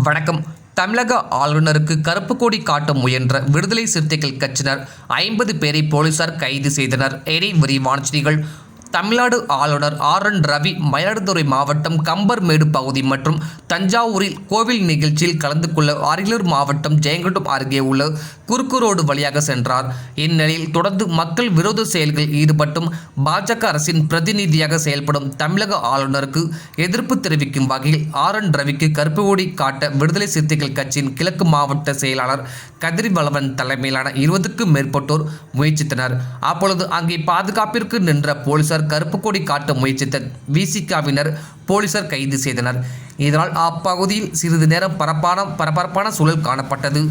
வணக்கம். தமிழக ஆளுநருக்கு கருப்பு கொடி காட்ட முயன்ற விடுதலை சிறுத்தைகள் கட்சியினர் ஐம்பது பேரை போலீசார் கைது செய்தனர். எரி விரிவான செய்திகள். தமிழ்நாடு ஆளுநர் ஆர் என் ரவி மயிலாடுதுறை மாவட்டம் கம்பர்மேடு பகுதி மற்றும் தஞ்சாவூரில் கோவில் நிகழ்ச்சியில் கலந்து கொள்ள அரியலூர் மாவட்டம் ஜெயங்கொண்டம் அருகே உள்ள குறுக்கு ரோடு வழியாக சென்றார். இந்நிலையில் தொடர்ந்து மக்கள் விரோத செயல்களில் ஈடுபட்டும் பாஜக அரசின் பிரதிநிதியாக செயல்படும் தமிழக ஆளுநருக்கு எதிர்ப்பு தெரிவிக்கும் வகையில் ஆர் என் ரவிக்கு கருப்பு ஓடி காட்ட விடுதலை சிறுத்தைகள் கட்சியின் கிழக்கு மாவட்ட செயலாளர் கதிர்வளவன் தலைமையிலான இருபதுக்கும் மேற்பட்டோர் முயற்சித்தனர். அப்பொழுது அங்கே பாதுகாப்பிற்கு நின்ற போலீசார் கருப்பு கொடி காட்ட முயற்சித்த விசிகாவினர் போலீசார் கைது செய்தனர். இதனால் அப்பகுதியில் சிறிது நேரம் பரப்பான பரபரப்பான சூழல் காணப்பட்டது.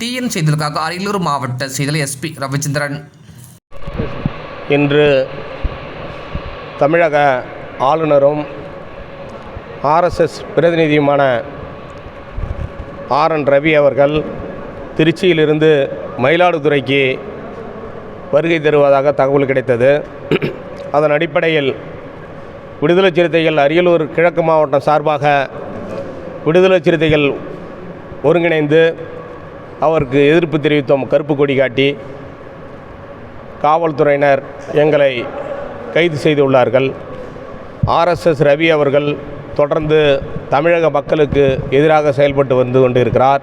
டிஎன் செய்திகளுக்காக அரியலூர் மாவட்ட செய்தியில் எஸ்பி ரவிச்சந்திரன். இன்று தமிழக ஆளுநரும் ஆர்எஸ்எஸ் பிரதிநிதியுமான ஆர் என் ரவி அவர்கள் திருச்சியிலிருந்து மயிலாடுதுறைக்கு வருகை தருவதாக தகவல் கிடைத்தது. அதன் அடிப்படையில் விடுதலை சிறுத்தைகள் அரியலூர் கிழக்கு மாவட்டம் சார்பாக விடுதலை சிறுத்தைகள் ஒருங்கிணைந்து அவருக்கு எதிர்ப்பு தெரிவித்தோம் கருப்பு கொடி காட்டி. காவல்துறையினர் எங்களை கைது செய்துள்ளார்கள் ஆர்எஸ்எஸ் ரவி அவர்கள் தொடர்ந்து தமிழக மக்களுக்கு எதிராக செயல்பட்டு வந்து கொண்டிருக்கிறார்.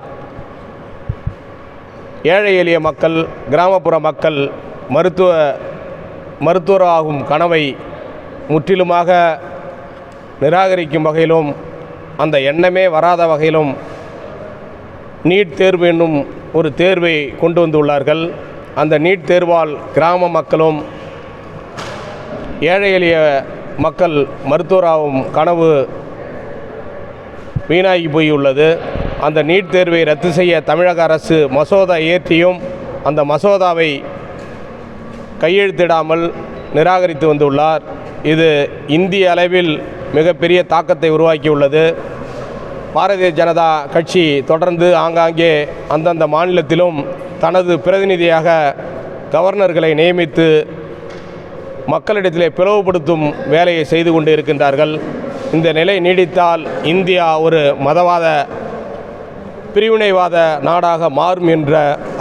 ஏழை எளிய மக்கள் கிராமப்புற மக்கள் மருத்துவ மருத்துவர் ஆகும் கனவை முற்றிலுமாக நிராகரிக்கும் வகையிலும் அந்த எண்ணமே வராத வகையிலும் நீட் தேர்வு என்னும் ஒரு தேர்வை கொண்டு வந்துள்ளார்கள். அந்த நீட் தேர்வால் கிராம மக்களும் ஏழை எளிய மக்கள் மருத்துவராகவும் கனவு வீணாகி போயுள்ளது. அந்த நீட் தேர்வை ரத்து செய்ய தமிழக அரசு மசோதா இயற்றியும் அந்த மசோதாவை கையெழுத்திடாமல் நிராகரித்து வந்துள்ளார். இது இந்திய அளவில் மிகப்பெரிய தாக்கத்தை உருவாக்கியுள்ளது. பாரதிய ஜனதா கட்சி தொடர்ந்து ஆங்காங்கே அந்தந்த மாநிலத்திலும் தனது பிரதிநிதியாக கவர்னர்களை நியமித்து மக்களிடத்திலே பிளவுபடுத்தும் வேலையை செய்து கொண்டு இருக்கின்றார்கள் இந்த நிலை நீடித்தால் இந்தியா ஒரு மதவாத பிரிவினைவாத நாடாக மாறும் என்ற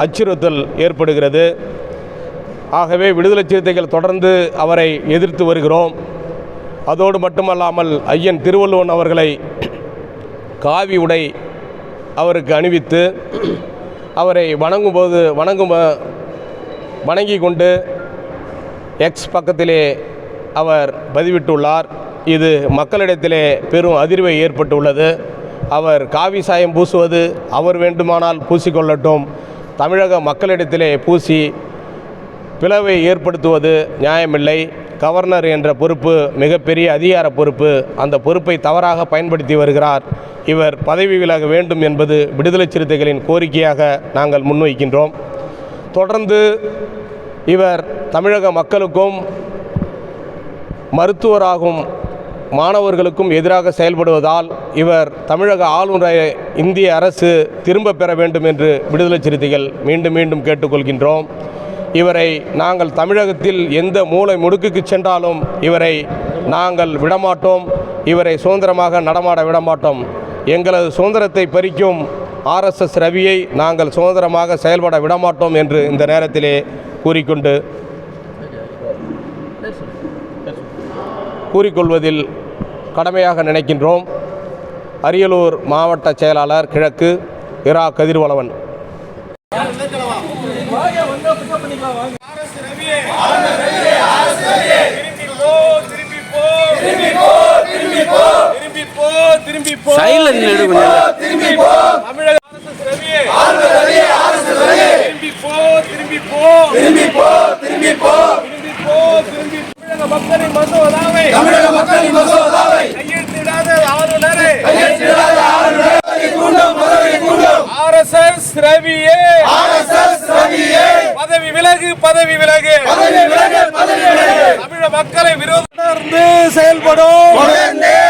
அச்சுறுத்தல் ஏற்படுகிறது. ஆகவே விடுதலை சிறுத்தைகள் தொடர்ந்து அவரை எதிர்த்து வருகிறோம். அதோடு மட்டுமல்லாமல் ஐயன் திருவள்ளுவன் அவர்களை காவி உடை அவருக்கு அணிவித்து அவரை வணங்கும்போது வணங்கும் வணங்கி கொண்டு எக்ஸ் பக்கத்திலே அவர் பதிவிட்டுள்ளார். இது மக்களிடத்திலே பெரும் அதிர்வை ஏற்பட்டுள்ளது. அவர் காவி சாயம் பூசுவது அவர் வேண்டுமானால் பூசிக்கொள்ளட்டும். தமிழக மக்களிடத்திலே பூசி பிளவை ஏற்படுத்துவது நியாயமில்லை. கவர்னர் என்ற பொறுப்பு மிகப்பெரிய அதிகார பொறுப்பு அந்த பொறுப்பை தவறாக பயன்படுத்தி வருகிறார். இவர் பதவி விலக வேண்டும் என்பது விடுதலை சிறுத்தைகளின் கோரிக்கையாக நாங்கள் முன்வைக்கின்றோம். தொடர்ந்து இவர் தமிழக மக்களுக்கும் மருத்துவராகும் மாணவர்களுக்கும் எதிராக செயல்படுவதால் இவர் தமிழக ஆளுநரை இந்திய அரசு திரும்ப பெற வேண்டும் என்று விடுதலை சிறுத்தைகள் மீண்டும் மீண்டும் கேட்டுக்கொள்கின்றோம். இவரை நாங்கள் தமிழகத்தில் எந்த மூலை முடுக்குக்கு சென்றாலும் இவரை நாங்கள் விடமாட்டோம். இவரை சுதந்திரமாக நடமாட விடமாட்டோம். எங்களது சுதந்திரத்தை பறிக்கும் ஆர்எஸ்எஸ் ரவியை நாங்கள் சுதந்திரமாக செயல்பட விடமாட்டோம் என்று இந்த நேரத்திலே கூறிக்கொண்டு கூறிக்கொள்வதில் கடமையாக நினைக்கின்றோம். அரியலூர் மாவட்ட செயலாளர் கிழக்கு இரா கதிர்வளவன். சைலண்ட் எடு கொஞ்சம். திரும்பி போ. திரும்பி போ திரும்பி போ. திரும்பி போ திரும்பி போ. திரும்பி தமிழக மக்களின் மசோதாவை தமிழக மக்களின் மசோதாவை கையெழுத்திடாத ஆளுநரை. கையெழுத்திடாத ஆளுநரை. கூண்டும் பதவி கூண்டும் ஆர்எஸ்எஸ் ரவியே. ஆர்எஸ்எஸ் ரவியே பதவி விலகு பதவி விலகு. பதவி விலகு பதவி விலகு. தமிழக மக்களை விரோத தொடர்ந்து செயல்படும். தொடர்ந்து செயல்படும் தொடர்ந்து செயல்படும்